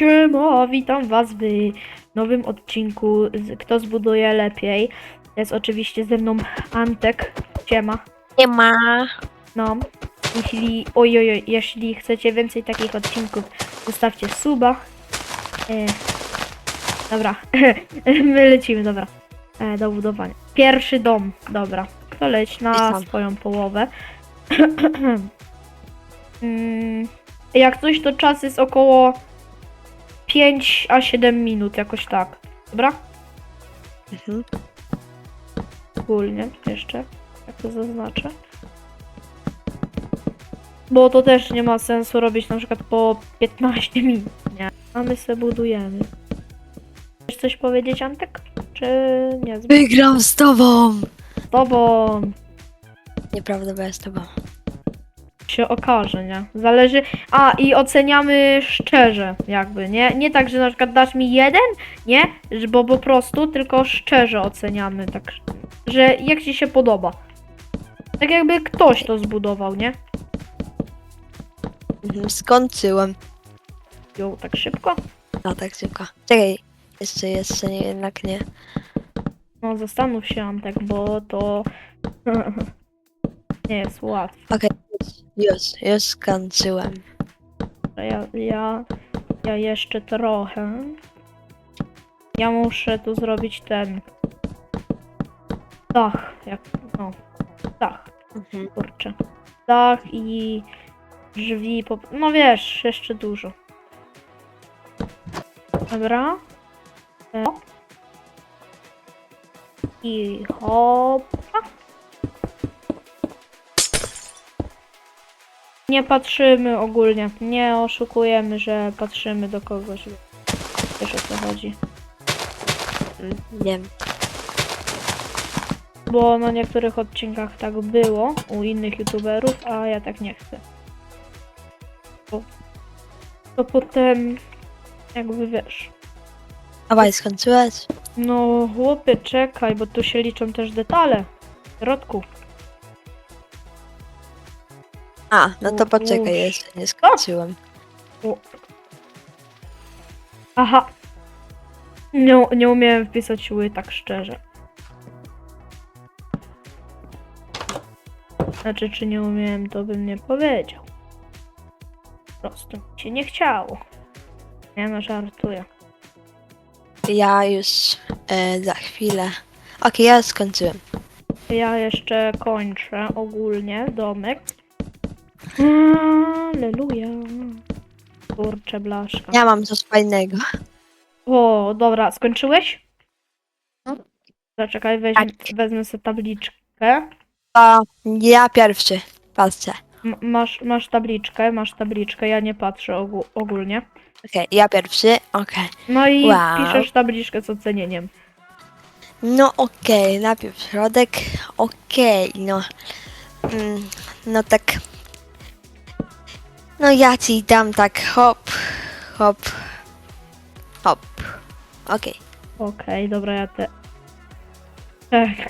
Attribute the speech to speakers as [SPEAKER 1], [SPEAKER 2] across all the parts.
[SPEAKER 1] Siema, witam was w nowym odcinku Kto zbuduje lepiej. Jest oczywiście ze mną Antek. Siema.
[SPEAKER 2] Nie ma.
[SPEAKER 1] No. Jeśli, ojoj, jeśli chcecie więcej takich odcinków, zostawcie suba. E, dobra. My lecimy, dobra. E, do budowania. Pierwszy dom, dobra. To leć na swoją połowę. Mm, Jak coś, to czas jest około 5 a 7 minut, jakoś tak. Dobra?
[SPEAKER 2] Mhm.
[SPEAKER 1] Ogólnie jeszcze, jak to zaznaczę. Bo to też nie ma sensu robić na przykład po 15 minut, nie? A my se budujemy. Chcesz coś powiedzieć, Antek? Czy nie? Z
[SPEAKER 2] Wygram z tobą!
[SPEAKER 1] tobą
[SPEAKER 2] Nieprawda, bo ja z tobą.
[SPEAKER 1] Się okaże, nie? Zależy... A, i oceniamy szczerze, jakby, nie? Nie tak, że na przykład dasz mi jeden, nie? Bo po prostu, tylko szczerze oceniamy, tak, że jak ci się podoba. Tak jakby ktoś to zbudował, nie?
[SPEAKER 2] Mhm. Skończyłem.
[SPEAKER 1] Ją tak szybko?
[SPEAKER 2] No tak szybko. Czekaj. Jeszcze, jeszcze nie, jednak nie.
[SPEAKER 1] No zastanów się, Antek, bo to nie jest łatwe.
[SPEAKER 2] Już, już.
[SPEAKER 1] Ja, ja, ja jeszcze trochę. Ja muszę tu zrobić ten dach, jak, no, dach,
[SPEAKER 2] Mhm.
[SPEAKER 1] kurczę. Dach i drzwi, po, no wiesz, jeszcze dużo. Dobra. O. I hopa. Nie patrzymy ogólnie, nie oszukujemy, że patrzymy do kogoś. Wiesz o co chodzi.
[SPEAKER 2] Nie wiem.
[SPEAKER 1] Bo na niektórych odcinkach tak było u innych youtuberów, a ja tak nie chcę. Bo to potem jakby wiesz.
[SPEAKER 2] Dawaj, skończyłeś?
[SPEAKER 1] No chłopie, czekaj, bo tu się liczą też detale. W środku.
[SPEAKER 2] A, no to poczekaj, jeszcze nie skończyłem.
[SPEAKER 1] Aha. Nie, nie umiałem wpisać siły tak szczerze. Znaczy, czy nie umiałem, to bym nie powiedział. Po prostu mi się nie chciało. Nie no, żartuję.
[SPEAKER 2] Ja już e, za chwilę. Okej, ja już skończyłem.
[SPEAKER 1] Ja jeszcze kończę ogólnie domek. Aleluja. Kurczę, blaszka.
[SPEAKER 2] Ja mam coś fajnego.
[SPEAKER 1] O, dobra, skończyłeś?
[SPEAKER 2] No.
[SPEAKER 1] Zaczekaj, weź,
[SPEAKER 2] Tak.
[SPEAKER 1] wezmę sobie tabliczkę.
[SPEAKER 2] A ja pierwszy. Patrzę.
[SPEAKER 1] M- masz, masz tabliczkę, masz tabliczkę, ja nie patrzę ogó- ogólnie.
[SPEAKER 2] Okej, ja pierwszy. Okej.
[SPEAKER 1] No i
[SPEAKER 2] Wow.
[SPEAKER 1] piszesz tabliczkę z ocenieniem.
[SPEAKER 2] No okej, najpierw środek. Okej, no. Mm, no tak. No ja ci dam tak hop, hop, hop. Okej.
[SPEAKER 1] Okej, dobra, ja te... Ech,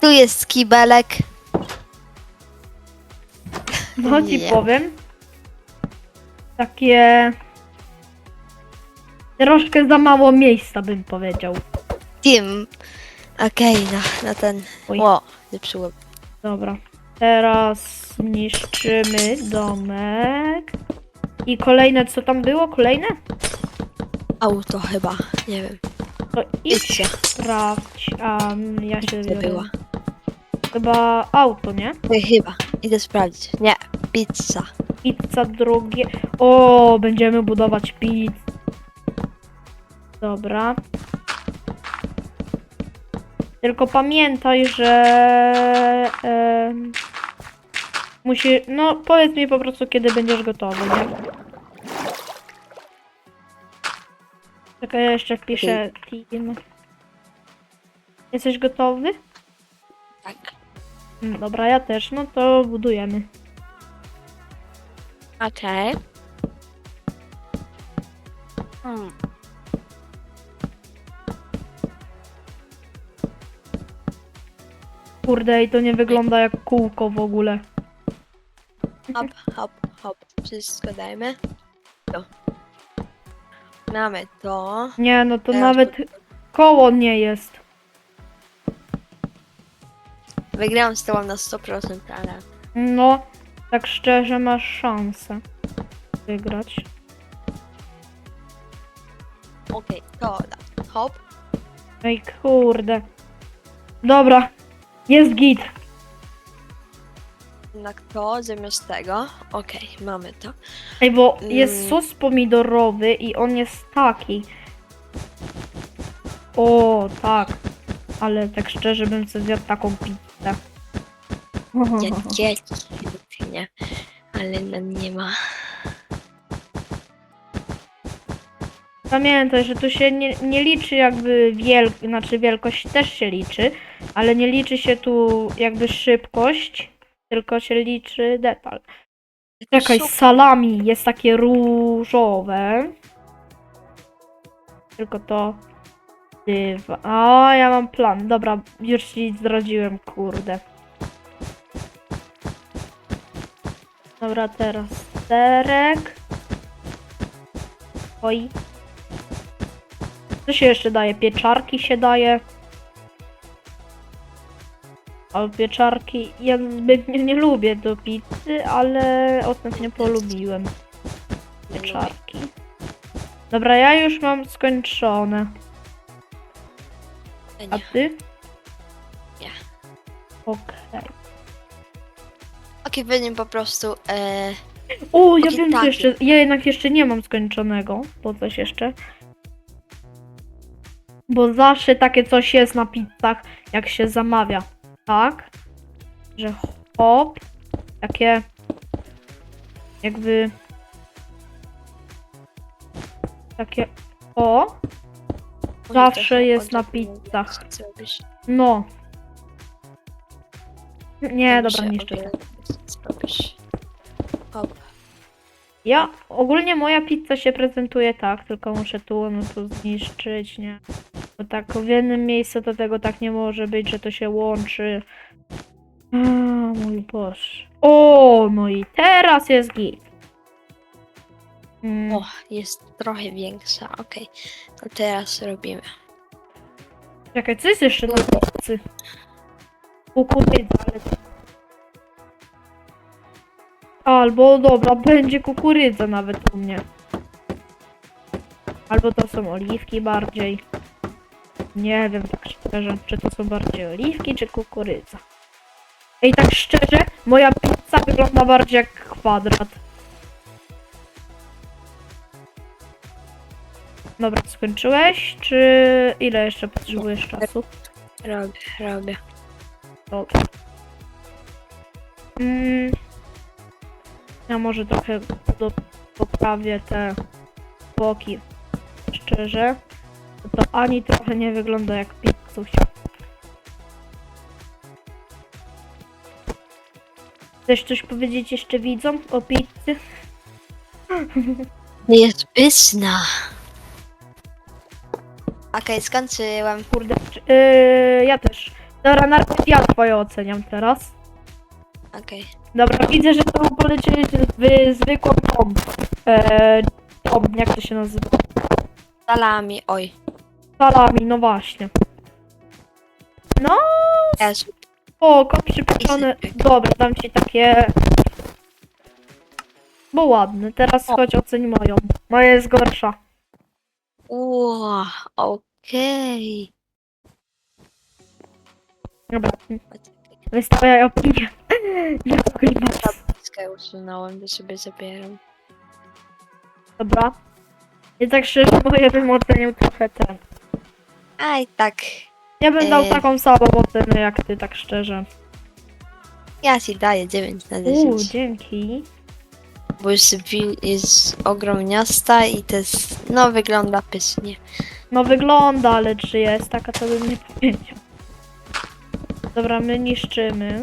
[SPEAKER 2] Tu jest kibelek.
[SPEAKER 1] no ci
[SPEAKER 2] Nie.
[SPEAKER 1] powiem. Takie... Troszkę za mało miejsca bym powiedział.
[SPEAKER 2] Tim. Okej, no, no ten.
[SPEAKER 1] Oj.
[SPEAKER 2] O, zepsułem.
[SPEAKER 1] Dobra. Teraz niszczymy domek. I kolejne, co tam było? Kolejne?
[SPEAKER 2] Auto chyba, nie wiem.
[SPEAKER 1] To idź sprawdź. A mm, ja się
[SPEAKER 2] była?
[SPEAKER 1] Chyba auto, nie?
[SPEAKER 2] Ej, chyba. Idę sprawdzić. Nie, pizza.
[SPEAKER 1] Pizza drugie. O, będziemy budować pizzę. Dobra. Tylko pamiętaj, że em, musi. No, powiedz mi po prostu, kiedy będziesz gotowy, nie? Czekaj, ja jeszcze wpiszę team. Jesteś gotowy?
[SPEAKER 2] Tak.
[SPEAKER 1] Mm, Dobra, ja też. No to budujemy.
[SPEAKER 2] Okej. Hmm.
[SPEAKER 1] Kurde, i to nie wygląda jak kółko w ogóle.
[SPEAKER 2] Hop, hop, hop. Wszystko dajmy. Mamy to.
[SPEAKER 1] Nie, no to
[SPEAKER 2] Teraz
[SPEAKER 1] nawet koło nie jest.
[SPEAKER 2] Wygrałam z tobą na 100%, ale...
[SPEAKER 1] No, tak szczerze masz szansę wygrać.
[SPEAKER 2] Okej, to da. Hop.
[SPEAKER 1] Ej, kurde. Dobra, jest git.
[SPEAKER 2] Jednak to zamiast tego. Okej, mamy to.
[SPEAKER 1] Ej, bo
[SPEAKER 2] Mm.
[SPEAKER 1] jest sos pomidorowy i on jest taki. O, tak. Ale tak szczerze bym sobie zjadł taką pizzę.
[SPEAKER 2] Ja dzieci nie, ale nam nie ma.
[SPEAKER 1] Pamiętaj, że tu się nie, nie liczy jakby wielk, znaczy wielkość też się liczy, ale nie liczy się tu jakby szybkość, tylko się liczy detal. Czekaj,
[SPEAKER 2] Super.
[SPEAKER 1] salami jest takie różowe. Tylko to. Dywa. O, ja mam plan. Dobra, już ci zdradziłem, kurde. Dobra, teraz serek. Oj. Co się jeszcze daje? Pieczarki się daje. Pieczarki, ja zbytnio nie lubię do pizzy, ale ostatnio polubiłem pieczarki. Dobra, ja już mam skończone. A ty?
[SPEAKER 2] Nie.
[SPEAKER 1] Okej.
[SPEAKER 2] Okej, będziemy po prostu. E,
[SPEAKER 1] O, ja wiem co jeszcze. Ja jednak jeszcze nie mam skończonego. Bo coś jeszcze. Bo zawsze takie coś jest na pizzach, jak się zamawia. Tak? Że hop. Takie. Jakby. Takie. O. Zawsze jest na pizzach. No. Nie,
[SPEAKER 2] Może
[SPEAKER 1] dobra, niszczę. Ja, ogólnie moja pizza się prezentuje tak, tylko muszę tu, no tu zniszczyć, nie? Bo tak w jednym miejscu to tego tak nie może być, że to się łączy. A, mój Boże. O, no i teraz jest git. Mm,
[SPEAKER 2] O, jest trochę większa. Okej, to teraz robimy.
[SPEAKER 1] czekaj, co jest jeszcze na pizzy? Kukurydza, ale... Albo, dobra, będzie kukurydza nawet u mnie. Albo to są oliwki bardziej. Nie wiem tak szczerze, czy to są bardziej oliwki, czy kukurydza. Ej, tak szczerze, moja pizza wygląda bardziej jak kwadrat. Dobra, skończyłeś, czy ile jeszcze potrzebujesz czasu?
[SPEAKER 2] Robię, robię.
[SPEAKER 1] Dobrze. Mm, ja może trochę do, poprawię te boki. Szczerze, to ani trochę nie wygląda jak pizzusia. Chcesz coś powiedzieć jeszcze widzom o pizzy?
[SPEAKER 2] Jest pyszna. Okej, skończyłem.
[SPEAKER 1] Kurde, czy- yy, ja też. Dobra, najpierw ja twoje oceniam teraz.
[SPEAKER 2] Okej.
[SPEAKER 1] Dobra, widzę, że to polecieli w zwykłą tą. E, tą, jak to się nazywa?
[SPEAKER 2] Salami, oj.
[SPEAKER 1] Salami, no właśnie. No,
[SPEAKER 2] Jezu.
[SPEAKER 1] spoko, przypieczone. Dobra, dam ci takie. Bo ładne. Teraz
[SPEAKER 2] O.
[SPEAKER 1] chodź oceń moją. Moja jest gorsza.
[SPEAKER 2] Ło, okej.
[SPEAKER 1] Dobra, wystawiaj opinię. Ja klimat.
[SPEAKER 2] Tabliczkę usunąłem, to sobie zabieram.
[SPEAKER 1] Dobra. I tak szczerze moje bym ocenił trochę ten.
[SPEAKER 2] A i tak.
[SPEAKER 1] Ja bym dał
[SPEAKER 2] Ej.
[SPEAKER 1] taką samą ocenę jak ty, tak szczerze.
[SPEAKER 2] Ja ci daję 9 na
[SPEAKER 1] Uuu,
[SPEAKER 2] 10.
[SPEAKER 1] dzięki.
[SPEAKER 2] Bo jest, wi- jest ogrom miasta i to jest, no wygląda pysznie.
[SPEAKER 1] No wygląda, ale czy jest taka, to bym nie powiedział. Dobra, my niszczymy.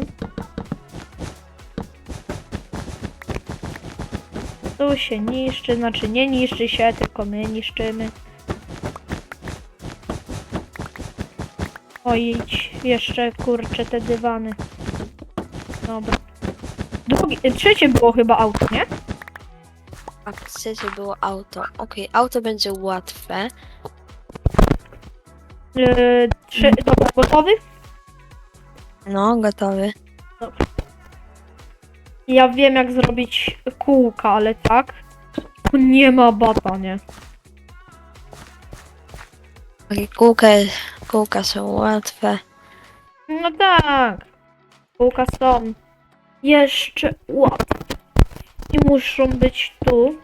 [SPEAKER 1] Tu się niszczy, znaczy nie niszczy się, tylko my niszczymy. Idź, jeszcze kurczę te dywany. Dobra. Drugie, trzecie było chyba auto, nie?
[SPEAKER 2] A żeby było auto. Okej, auto będzie łatwe.
[SPEAKER 1] Yy, trzy, dobra, gotowy?
[SPEAKER 2] No, gotowy.
[SPEAKER 1] Ja wiem jak zrobić kółka, ale tak. Tu nie ma bata, nie?
[SPEAKER 2] Okej, kółka, kółka są łatwe.
[SPEAKER 1] No tak. Kółka są jeszcze łatwe. I muszą być tu.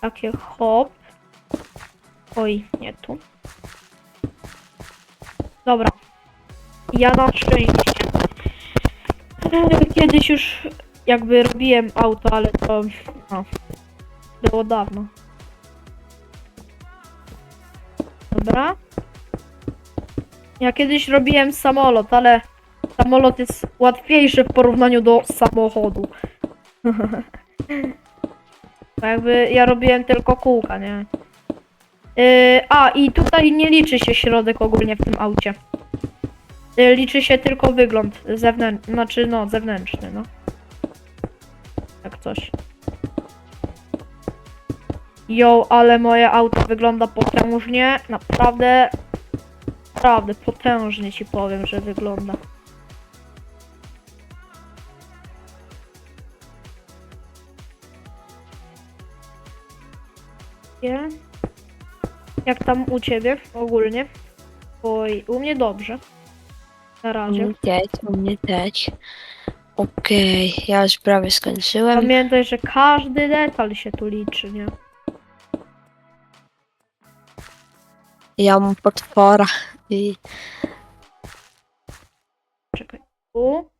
[SPEAKER 1] Takie hop. Oj, nie tu. Dobra. Ja na szczęście. Kiedyś już jakby robiłem auto, ale to no, było dawno. Dobra. Ja kiedyś robiłem samolot, ale samolot jest łatwiejszy w porównaniu do samochodu. Jakby ja robiłem tylko kółka, nie? Yy, a, i tutaj nie liczy się środek ogólnie w tym aucie. Yy, liczy się tylko wygląd zewnętrzny, znaczy no, zewnętrzny, no. Jak coś. Jo, ale moje auto wygląda potężnie, naprawdę Naprawdę potężnie ci powiem, że wygląda. Jak tam u ciebie ogólnie? Oj, u mnie dobrze. Na
[SPEAKER 2] U
[SPEAKER 1] razie.
[SPEAKER 2] mnie też, u mnie też. Okej, ja już prawie skończyłem.
[SPEAKER 1] Pamiętaj, że każdy detal się tu liczy, nie?
[SPEAKER 2] Ja mam potwora.
[SPEAKER 1] Czekaj. Tu.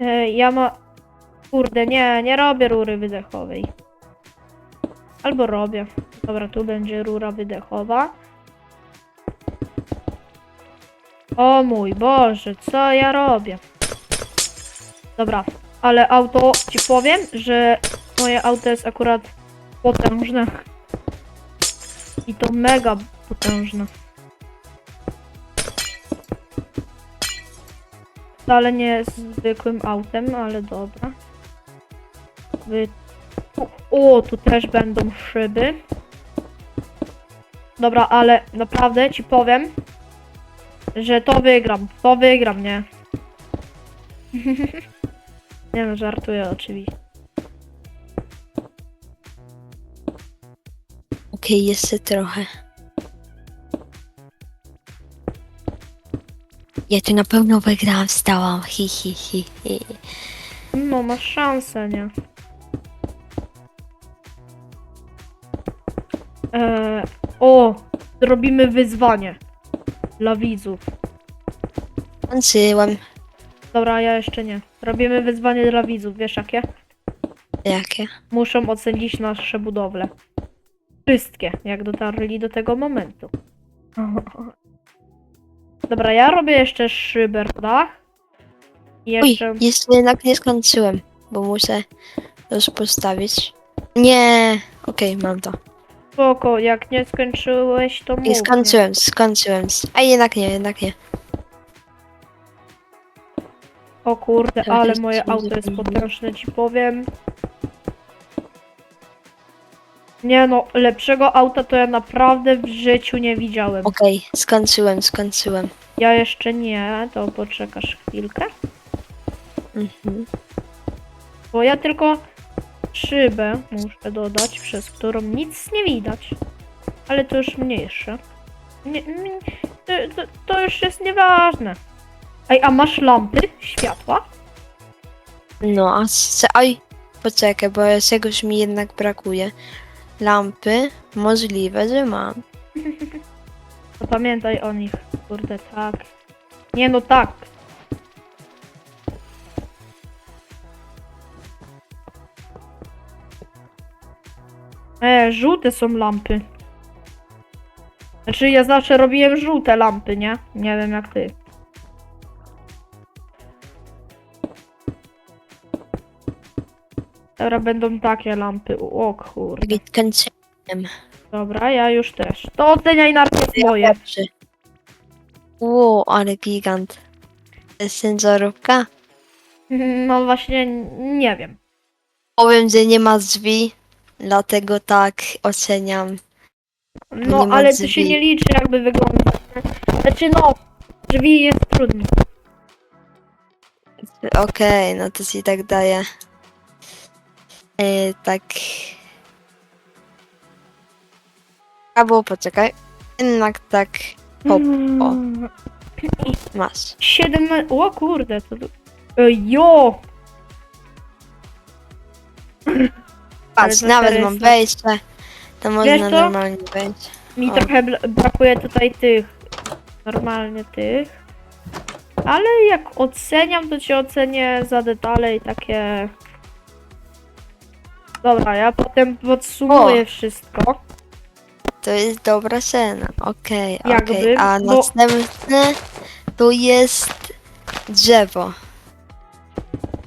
[SPEAKER 1] E, ja ma... Kurde, nie, nie robię rury wydechowej. Albo robię. Dobra, tu będzie rura wydechowa. O mój Boże, co ja robię? Dobra, ale auto, ci powiem, że moje auto jest akurat potężne. I to mega potężne. Wcale nie jest zwykłym autem, ale dobra. Wy... O, tu też będą szyby. Dobra, ale naprawdę ci powiem, że to wygram. To wygram, nie? nie no, żartuję oczywiście.
[SPEAKER 2] okej, jeszcze trochę. Ja tu na pewno wygrałam, wstałam. Hi, hi, hi, hi.
[SPEAKER 1] No, masz szansę, nie? Eee, o, zrobimy wyzwanie dla widzów.
[SPEAKER 2] Skończyłem.
[SPEAKER 1] Dobra, ja jeszcze nie. Robimy wyzwanie dla widzów, wiesz jakie?
[SPEAKER 2] Jakie?
[SPEAKER 1] Muszą ocenić nasze budowle. Wszystkie, jak dotarli do tego momentu. Dobra, ja robię jeszcze szybę w dach. I jeszcze...
[SPEAKER 2] jeszcze jednak nie skończyłem, bo muszę już postawić. Nie, okej, mam to.
[SPEAKER 1] Spoko, jak nie skończyłeś, to mów.
[SPEAKER 2] I skończyłem, skończyłem. A jednak nie, jednak nie.
[SPEAKER 1] O kurde,
[SPEAKER 2] Tak,
[SPEAKER 1] ale moje auto jest potężne, ci powiem. Nie no, lepszego auta to ja naprawdę w życiu nie widziałem.
[SPEAKER 2] Okej, skończyłem, skończyłem.
[SPEAKER 1] Ja jeszcze nie, to poczekasz chwilkę.
[SPEAKER 2] Mhm.
[SPEAKER 1] Bo ja tylko szybę muszę dodać, przez którą nic nie widać. Ale to już mniejsze. Nie, nie, to, to, to już jest nieważne. Ej, a masz lampy? Światła?
[SPEAKER 2] No, a z... Oj, poczekaj, bo czegoś mi jednak brakuje. Lampy, możliwe, że mam.
[SPEAKER 1] To pamiętaj o nich. Kurde, tak. Nie no tak. E, żółte są lampy. Znaczy ja zawsze robiłem żółte lampy, nie? Nie wiem jak ty. Dobra, będą takie lampy. O kurde. Dobra, ja już też. To oceniaj najpierw moje.
[SPEAKER 2] Ło, ale gigant. To jest?
[SPEAKER 1] No właśnie, nie wiem.
[SPEAKER 2] Powiem, że nie ma drzwi, dlatego tak oceniam.
[SPEAKER 1] No,
[SPEAKER 2] Nie ma
[SPEAKER 1] ale to
[SPEAKER 2] drzwi.
[SPEAKER 1] się nie liczy jakby wygląda. Znaczy no, drzwi jest trudno.
[SPEAKER 2] Okej, no to ci tak daje. Yy, tak. Albo poczekaj. Jednak tak Hop, o.
[SPEAKER 1] Mm,
[SPEAKER 2] masz.
[SPEAKER 1] Siedem... O kurde, to... Ej, Jo!
[SPEAKER 2] Patrz,
[SPEAKER 1] to
[SPEAKER 2] nawet
[SPEAKER 1] teraz
[SPEAKER 2] mam wejście. To
[SPEAKER 1] Wiesz
[SPEAKER 2] można
[SPEAKER 1] co?
[SPEAKER 2] normalnie wejść.
[SPEAKER 1] Mi
[SPEAKER 2] O.
[SPEAKER 1] trochę brakuje tutaj tych. Normalnie tych. Ale jak oceniam, to cię ocenię za detale i takie. Dobra, ja potem podsumuję wszystko.
[SPEAKER 2] To jest dobra cena. Okej,
[SPEAKER 1] Jakby,
[SPEAKER 2] okej. A
[SPEAKER 1] bo-
[SPEAKER 2] następne to jest drzewo.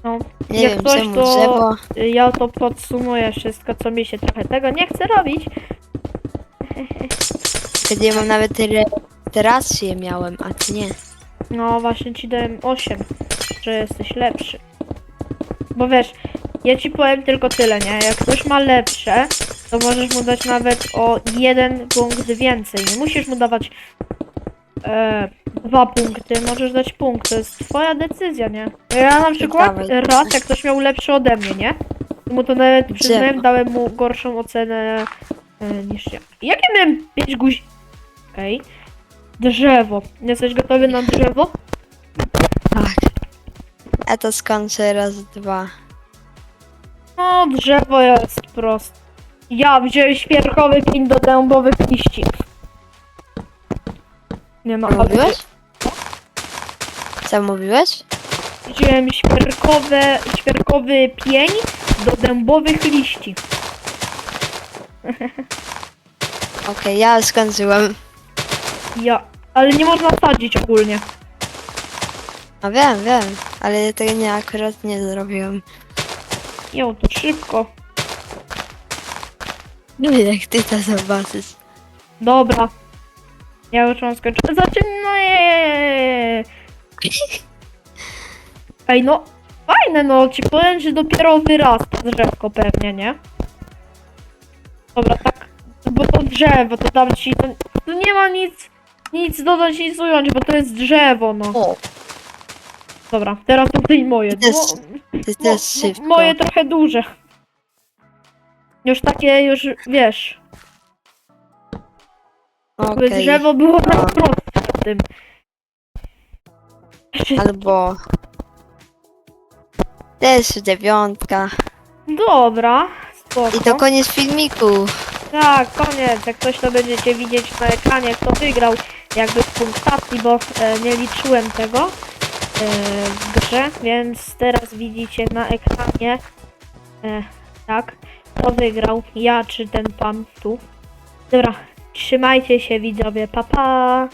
[SPEAKER 1] No,
[SPEAKER 2] Nie
[SPEAKER 1] Jak
[SPEAKER 2] wiem
[SPEAKER 1] coś,
[SPEAKER 2] czemu
[SPEAKER 1] to-
[SPEAKER 2] drzewo.
[SPEAKER 1] ja to podsumuję wszystko, co mi się trochę tego nie chce robić.
[SPEAKER 2] Wtedy ja mam nawet re- rację miałem, a ty nie.
[SPEAKER 1] No właśnie ci dałem 8, że jesteś lepszy. Bo wiesz, ja ci powiem tylko tyle, nie? Jak ktoś ma lepsze, to możesz mu dać nawet o jeden punkt więcej. Nie musisz mu dawać e, dwa punkty, możesz dać punkt. To jest twoja decyzja, nie? Ja na przykład raz, jak ktoś miał lepszy ode mnie, nie? Mu to nawet przyznałem, dałem mu gorszą ocenę e, niż ja. Jakie miałem 5 guzi? Okej. Drzewo. Jesteś gotowy na drzewo?
[SPEAKER 2] Tak. Ja to skończę raz, dwa.
[SPEAKER 1] No, drzewo jest proste. Ja wziąłem świerkowy pin do dębowych liści. Nie no,
[SPEAKER 2] Co
[SPEAKER 1] ale
[SPEAKER 2] mówiłeś? Co mówiłeś?
[SPEAKER 1] wziąłem świerkowe, świerkowy pień do dębowych liści.
[SPEAKER 2] Okej, ja skończyłem.
[SPEAKER 1] Ja, ale nie można sadzić ogólnie.
[SPEAKER 2] No wiem, wiem, ale tego nie akurat nie zrobiłem.
[SPEAKER 1] Jo, to szybko.
[SPEAKER 2] Wiem jak ty to zobaczysz.
[SPEAKER 1] Dobra. Ja już mam skończyć. Zaczynaj! Ej, no, fajne, no, ci powiem, że dopiero wyrasta drzewko pewnie, nie? Dobra, tak, bo to drzewo, to dam ci, to, to nie ma nic, nic dodać, nic ująć, bo to jest drzewo, no.
[SPEAKER 2] O,
[SPEAKER 1] Dobra, teraz tutaj moje.
[SPEAKER 2] To jest-
[SPEAKER 1] Mo-
[SPEAKER 2] ty też szybko.
[SPEAKER 1] moje trochę duże. Już takie, już, wiesz, jakby
[SPEAKER 2] Okej,
[SPEAKER 1] drzewo było na
[SPEAKER 2] No.
[SPEAKER 1] wprost w tym.
[SPEAKER 2] albo... Też dziewiątka.
[SPEAKER 1] Dobra, spoko.
[SPEAKER 2] I to koniec filmiku.
[SPEAKER 1] Tak, koniec. Jak ktoś to będziecie widzieć na ekranie, kto wygrał jakby z punktacji, bo e, nie liczyłem tego w grze, więc teraz widzicie na ekranie e, tak, kto wygrał, ja czy ten pan tu. Dobra, trzymajcie się widzowie, pa pa!